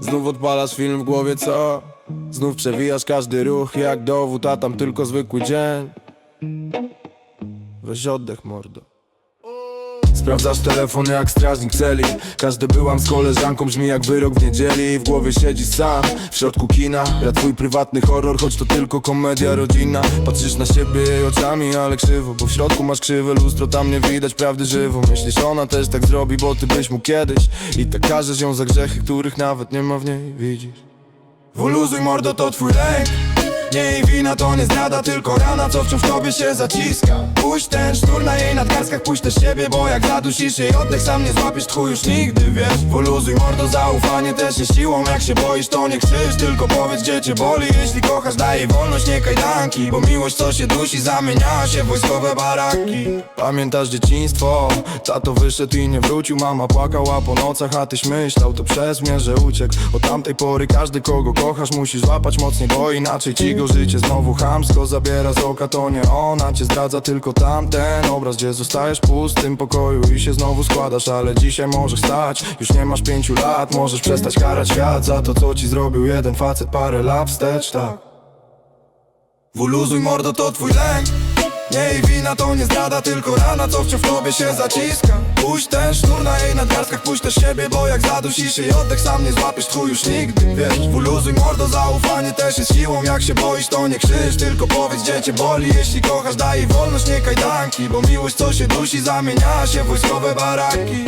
Znów odpalasz film w głowie, co? Znów przewijasz każdy ruch jak dowód, a tam tylko zwykły dzień Weź oddech, mordo Sprawdzasz telefon jak strażnik celi. Każdy byłam z koleżanką brzmi jak wyrok w niedzieli. W głowie siedzisz sam, w środku kina. Gra twój prywatny horror, choć to tylko komedia rodzina. Patrzysz na siebie oczami, ale krzywo Bo w środku masz krzywe lustro, tam nie widać prawdy żywo. Myślisz ona też tak zrobi, bo ty byś mógł kiedyś. I tak każesz ją za grzechy, których nawet nie ma w niej, widzisz? Woluzuj mordo, to twój lęk nie jej wina to nie zdrada, tylko rana, co wciąż w tobie się zaciska. Puść ten sznur na jej nadgarstkach, puść też siebie, bo jak zadusisz jej oddech, sam nie złapiesz tchu już nigdy, wiesz. Poluzuj mordo, zaufanie też jest siłą, jak się boisz, to nie krzyż, tylko powiedz, gdzie cię boli. Jeśli kochasz, daj jej wolność, nie kajdanki, bo miłość, co się dusi, zamienia się w wojskowe baraki. Pamiętasz dzieciństwo, tato wyszedł i nie wrócił, mama płakała po nocach, a tyś myślał, to przez mnie, że uciekł. Od tamtej pory każdy, kogo kochasz, musisz złapać mocniej, bo inaczej ci go życie znowu chamsko zabiera z oka To nie ona cię zdradza, tylko tamten obraz Gdzie zostajesz w tym pokoju i się znowu składasz Ale dzisiaj możesz stać, już nie masz pięciu lat Możesz przestać karać świat za to, co ci zrobił jeden facet parę lat wstecz, tak. Wuluzuj mordo, to twój lęk nie jej wina to nie zdrada, tylko rana, co wciąż w tobie się zaciska. Puść ten sznur na jej nadgarstkach, puść też siebie, bo jak zadusisz jej oddech, sam nie złapiesz tchu już nigdy, wiesz Poluzuj mordo, zaufanie też jest siłą, jak się boisz, to nie krzyż, tylko powiedz, gdzie cię boli. Jeśli kochasz, daj jej wolność, nie kajdanki, bo miłość, co się dusi, zamienia się w wojskowe baraki.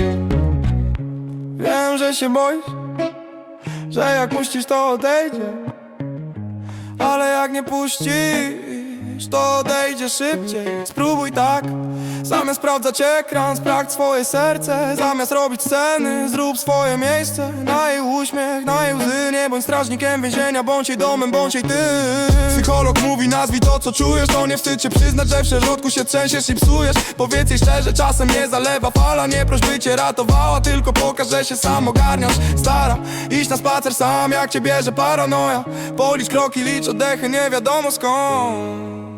Wiem, że się boisz, że jak puścisz, to odejdzie ale jak nie puścisz, to odejdzie szybciej. Spróbuj tak, zamiast sprawdzać ekran Sprawdź swoje serce, zamiast robić sceny Zrób swoje miejsce, na jej uśmiech, na jej łzy. Nie bądź strażnikiem więzienia, bądź jej domem, bądź jej ty Psycholog mówi, nazwij to co czujesz. To nie wstyd się przyznać, że w środku się trzęsiesz i psujesz. Powiedz jej szczerze, czasem nie zalewa fala. Nie proś by cię ratowała, tylko pokaż, że się sam ogarniasz. Stara, iść na spacer sam, jak cię bierze paranoja? Policz kroki, licz oddechy, nie wiadomo skąd